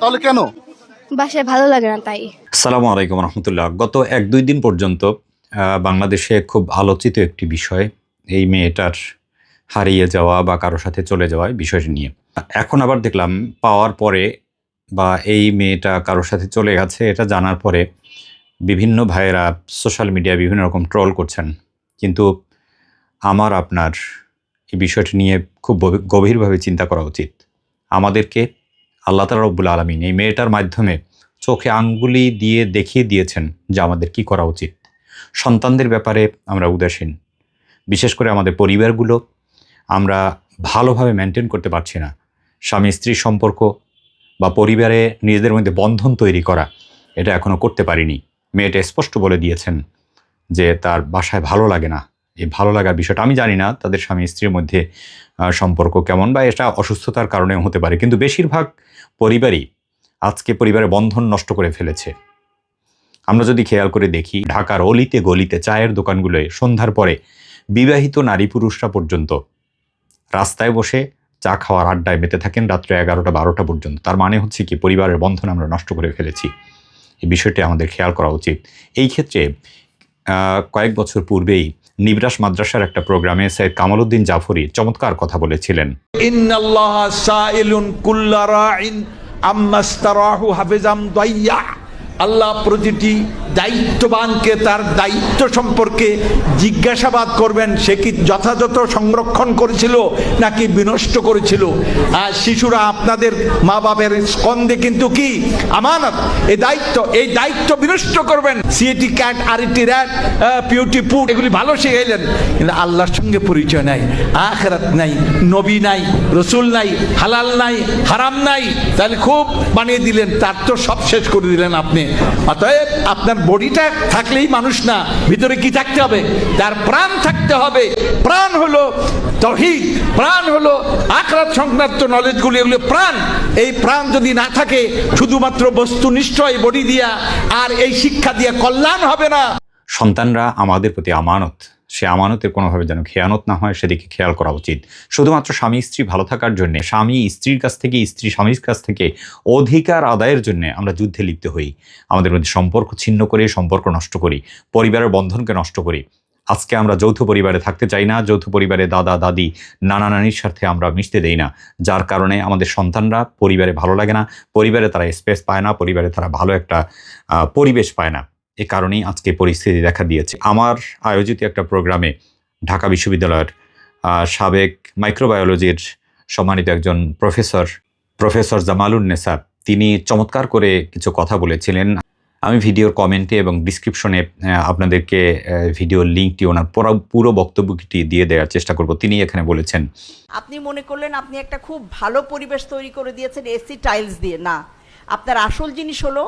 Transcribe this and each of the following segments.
তাহলে কেন? বাসায় ভালো লাগে না তাই। সালামু আলাইকুম রহমতুল্লাহ। গত এক দুই দিন পর্যন্ত বাংলাদেশে খুব আলোচিত একটি বিষয় এই মেয়েটার হারিয়ে যাওয়া বা কারোর সাথে চলে যাওয়া বিষয়টি নিয়ে। এখন আবার দেখলাম পাওয়ার পরে বা এই মেয়েটা কারোর সাথে চলে গেছে এটা জানার পরে বিভিন্ন ভাইয়েরা সোশ্যাল মিডিয়ায় বিভিন্ন রকম ট্রল করছেন। কিন্তু আমার আপনার এই বিষয়টি নিয়ে খুব গভীরভাবে চিন্তা করা উচিত। আমাদেরকে আল্লাহ তালা রব্বুল আলমিন এই মেয়েটার মাধ্যমে চোখে আঙ্গুলি দিয়ে দেখিয়ে দিয়েছেন যে আমাদের কি করা উচিত। সন্তানদের ব্যাপারে আমরা উদাসীন। বিশেষ করে আমাদের পরিবারগুলো আমরা ভালোভাবে মেনটেন করতে পারছি না। স্বামী স্ত্রীর সম্পর্ক বা পরিবারে নিজেদের মধ্যে বন্ধন তৈরি করা, এটা এখনও করতে পারিনি। মেয়েটা স্পষ্ট বলে দিয়েছেন যে তার বাসায় ভালো লাগে না। এই ভালো লাগার বিষয়টা আমি জানি না, তাদের স্বামী স্ত্রীর মধ্যে সম্পর্ক কেমন বা এটা অসুস্থতার কারণেও হতে পারে। কিন্তু বেশিরভাগ পরিবারই আজকে পরিবারের বন্ধন নষ্ট করে ফেলেছে। আমরা যদি খেয়াল করে দেখি, ঢাকার অলিতে গলিতে চায়ের দোকানগুলোয় সন্ধ্যার পরে বিবাহিত নারী পুরুষরা পর্যন্ত রাস্তায় বসে চা খাওয়ার আড্ডায় মেতে থাকেন রাত্রে এগারোটা, বারোটা পর্যন্ত। তার মানে হচ্ছে কি, পরিবারের বন্ধন আমরা নষ্ট করে ফেলেছি। এই বিষয়টি আমাদের খেয়াল করা উচিত। এই ক্ষেত্রে কয়েক বছর পূর্বেই নিবরাস মাদ্রাসার একটা প্রোগ্রামে সৈয়দ কামালউদ্দিন জাফরি চমৎকার কথা বলেছিলেন। আম্মাস্তারাহু হাফিজাম দাইয়া। আল্লাহ প্রতিটি দায়িত্ববানকে তার দায়িত্ব সম্পর্কে জিজ্ঞাসাবাদ করবেন, সে কি যথাযথ সংরক্ষণ করেছিল নাকি বিনষ্ট করেছিল? আর শিশুরা আপনাদের মা বাবের স্কন্ধে কিন্তু কি? আমানত। এই দায়িত্ব এই দায়িত্ব বিনষ্ট করবেন। CAT cat RET rat PUT put এগুলি ভালো শিখাইলেন। কিন্তু আল্লাহর সঙ্গে পরিচয় নাই, আখরাত নাই, নবী নাই, রসুল নাই, হালাল নাই, হারাম নাই। তাহলে খুব বানিয়ে দিলেন, তার তো সব শেষ করে দিলেন আপনি। অতএব আপনার বডিটা থাকলেই মানুষ না, ভিতরে কি থাকতে হবে? তার প্রাণ থাকতে হবে। প্রাণ হলো তহিদ, প্রাণ হলো আখরাত সংক্রান্ত নলেজগুলি এগুলো প্রাণ। এই প্রাণ যদি না থাকে, শুধুমাত্র বস্তু নিশ্চয় বডি দিয়া আর এই শিক্ষা দিয়া কল্যাণ হবে না। সন্তানরা আমাদের প্রতি আমানত। সে আমানতের কোনোভাবে যেন খেয়ানত না হয়, সেদিকে খেয়াল করা উচিত। শুধুমাত্র স্বামী স্ত্রী ভালো থাকার জন্যে, স্বামী স্ত্রীর কাছ থেকে, স্ত্রী স্বামীর কাছ থেকে অধিকার আদায়ের জন্য আমরা যুদ্ধে লিপ্ত হই। আমাদের মধ্যে সম্পর্ক ছিন্ন করে, সম্পর্ক নষ্ট করি, পরিবারের বন্ধনকে নষ্ট করি। আজকে আমরা যৌথ পরিবারে থাকতে চাই না, যৌথ পরিবারে দাদা, দাদি, নানা, নানির সাথে আমরা মিশতে দেই না। যার কারণে আমাদের সন্তানরা পরিবারে ভালো লাগে না, পরিবারে তারা স্পেস পায় না, পরিবারে তারা ভালো একটা পরিবেশ পায় না। এ কারণেই আজকে পরিস্থিতি দেখা দিয়েছে। আমার আয়োজিত একটা প্রোগ্রামে ঢাকা বিশ্ববিদ্যালয়ের সাবেক মাইক্রোবায়োলজির সম্মানিত একজন প্রফেসর প্রফেসর জামালুন নেসাব তিনি চমৎকার করে কিছু কথা বলেছিলেন। আমি ভিডিওর কমেন্টে এবং ডিসক্রিপশনে আপনাদেরকে ভিডিওর লিঙ্কটি, ওনার পুরো পুরো বক্তব্যটি দিয়ে দেওয়ার চেষ্টা করব। তিনি এখানে বলেছেন, আপনি মনে করলেন আপনি একটা খুব ভালো পরিবেশ তৈরি করে দিয়েছেন, এসি টাইলস দিয়ে। না, আপনার আসল জিনিস হলো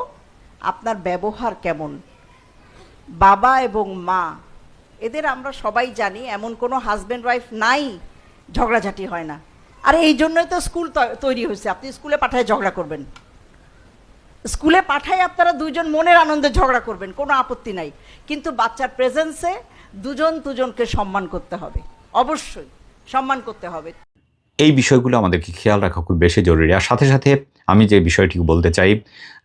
আপনার ব্যবহার কেমন? বাবা এবং মা। এদের আমরা সবাই জানি, এমন কোনো হাজব্যান্ড ওয়াইফ নাই, ঝগড়াঝাটি হয় না। আর এই জন্যই তো স্কুল তৈরি হয়েছে। আপনি স্কুলে পাঠায় ঝগড়া করবেন। স্কুলে পাঠায় আপনারা দুজন মনের আনন্দে ঝগড়া করবেন, কোনো আপত্তি নাই। কিন্তু বাচ্চার প্রেজেন্সে দুজন দুজনকে সম্মান করতে হবে। অবশ্যই, সম্মান করতে হবে। এই বিষয়গুলো আমাদেরকে খেয়াল রাখা খুব বেশি জরুরি। আর সাথে সাথে আমি যে বিষয়টি বলতে চাই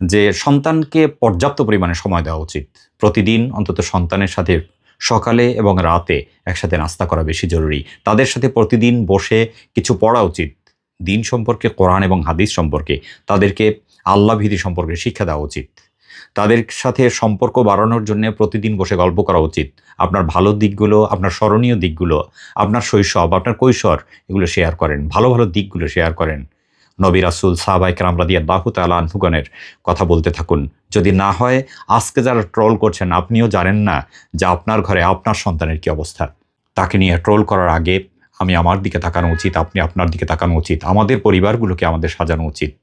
যে সন্তানকে পর্যাপ্ত পরিমাণে সময় দেওয়া উচিত। প্রতিদিন অন্তত সন্তানের সাথে সকালে এবং রাতে একসাথে নাস্তা করা বেশি জরুরি। তাদের সাথে প্রতিদিন বসে কিছু পড়া উচিত। দিন সম্পর্কে কোরআন এবং হাদিস সম্পর্কে তাদেরকে আল্লাহ ভীতি সম্পর্কে শিক্ষা দেওয়া উচিত। তাদের সাথে সম্পর্ক বাড়ানোর জন্য প্রতিদিন বসে গল্প করা উচিত। আপনার ভালো দিকগুলো, আপনার স্মরণীয় দিকগুলো, আপনার শৈশব, আপনার কৈশোর, এগুলো শেয়ার করেন। ভালো ভালো দিকগুলো শেয়ার করেন। নবী রাসুল সাহাবাই কামরাদিয়া বাহু তালা আনহুগণের কথা বলতে থাকুন। যদি না হয়, আজকে যারা ট্রোল করছেন, আপনিও জানেন না যে আপনার ঘরে আপনার সন্তানের কি অবস্থা। তাকে নিয়ে ট্রোল করার আগে আমি আমার দিকে তাকানো উচিত, আপনি আপনার দিকে তাকানো উচিত, আমাদের পরিবারগুলোকে আমাদের সাজানো উচিত।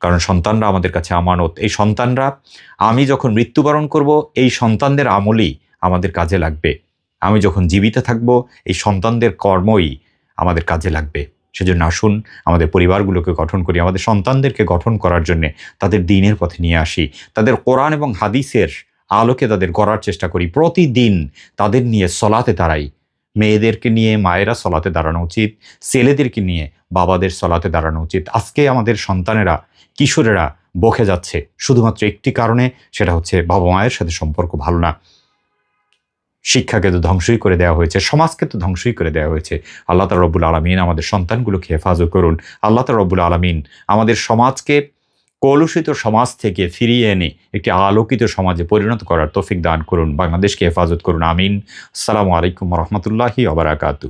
কারণ সন্তানরা আমাদের কাছে আমানত। এই সন্তানরা, আমি যখন মৃত্যুবরণ করব, এই সন্তানদের আমলই আমাদের কাজে লাগবে। আমি যখন জীবিত থাকব, এই সন্তানদের কর্মই আমাদের কাজে লাগবে। সেজন্য আসুন, আমাদের পরিবারগুলোকে গঠন করি, আমাদের সন্তানদেরকে গঠন করার জন্যে তাদের দিনের পথে নিয়ে আসি। তাদের কোরআন এবং হাদিসের আলোকে তাদের করার চেষ্টা করি। প্রতিদিন তাদের নিয়ে সলাতে দাঁড়াই। মেয়েদেরকে নিয়ে, মায়েরা সলাতে দাঁড়ানো উচিত। ছেলেদেরকে নিয়ে বাবাদের সলাতে দাঁড়ানো উচিত। আজকে আমাদের সন্তানেরা, কিশোরেরা বকে যাচ্ছে। শুধুমাত্র একটি কারণে, সেটা হচ্ছে বাবা মায়ের সাথে সম্পর্ক ভালো না। শিক্ষাকে তো ধ্বংসই করে দেওয়া হয়েছে, সমাজকে তো ধ্বংসই করে দেওয়া হয়েছে। আল্লাহ তালা রব্বুল আলমিন আমাদের সন্তানগুলোকে হেফাজত করুন। আল্লাহ তালা রব্বুল আলমিন আমাদের সমাজকে কলুষিত সমাজ থেকে ফিরিয়ে এনে একটি আলোকিত সমাজে পরিণত করার তৌফিক দান করুন। বাংলাদেশকে হেফাজত করুন। আমিন। আসসালামু আলাইকুম রহমতুল্লাহি আবরাকাতু